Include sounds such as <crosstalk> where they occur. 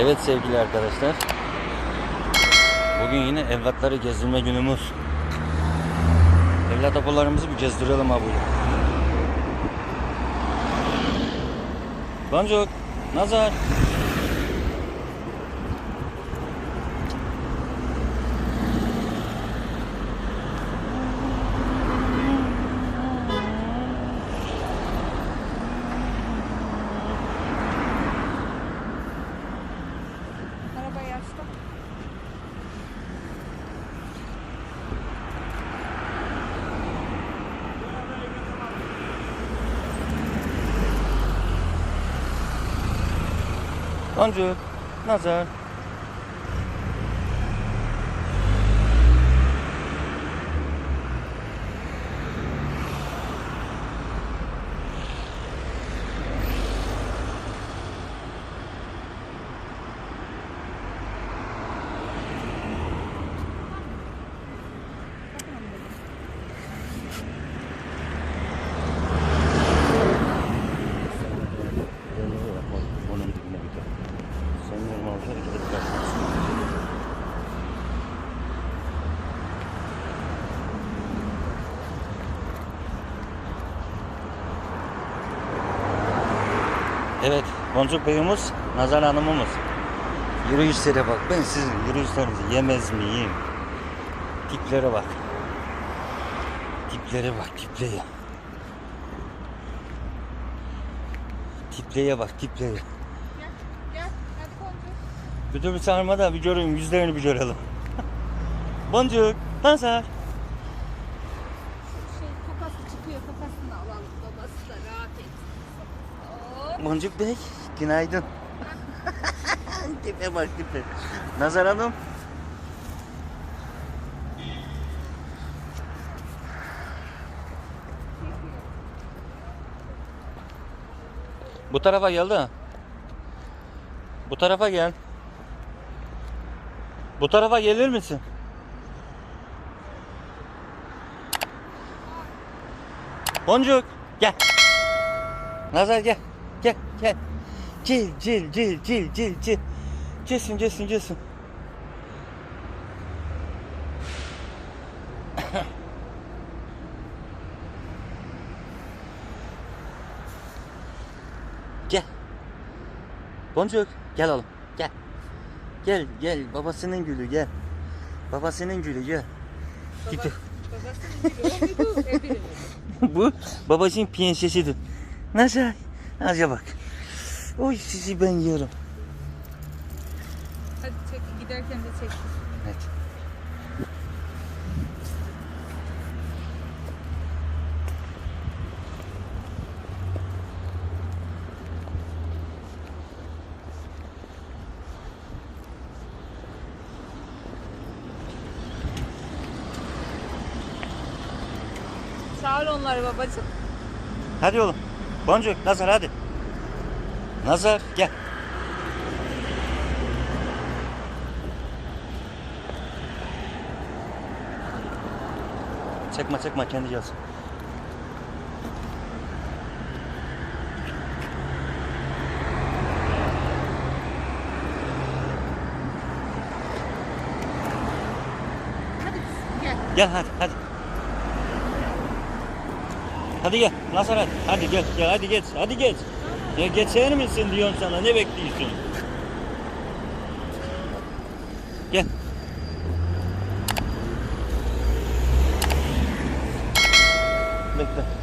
Evet sevgili arkadaşlar. Bugün yine evlatları gezdirme günümüz. Evlat apolarımızı bir gezdirelim abi. Boncuk, Nazar. Boncuk, Nazar. Onun dibine bir de. Sen normal hareket edersin. Evet, Boncuk Bey'imiz, Nazar Hanım'ımız. Yürüyüşlere bak. Ben sizin yürüyüşlerinizi yemez miyim? Tiplere bak. Tiplere bak, tipleye. Tipleye bak, tipleye. Boncuk. Bir sarma da bir göreyim, yüzlerini bir görelim. <laughs> Boncuk, Nazar. Şey kakası çıkıyor. Kakasını alalım. Babası da rahat etsin. Hop. Boncuk Bey, günaydın. <laughs> tipe bak tipe. Nazar Hanım. Bu tarafa gel de. Bu tarafa gel. Bu tarafa gelir misin? Boncuk gel. Nazar gel. Gel gel. Cil cil cil cil cil cil. Cilsin cilsin cilsin. gel. Boncuk gel oğlum gel. Gel gel babasının gülü gel. Babasının gülü gel. Babasının mü? <laughs> Bu babacığın piyensesidir. Nasıl? Azca bak. Oy sizi ben yerim. Hadi çek. Giderken de çek. Evet. Çağır onları babacığım. Hadi oğlum. Boncuk, Nazar hadi. Nazar gel. Çekme çekme kendi gelsin. Hadi gel. Gel hadi hadi. Hadi gel Nazar hadi. Hadi gel gel hadi geç hadi geç. Ya geçer misin diyorum sana ne bekliyorsun? Gel. Bekle.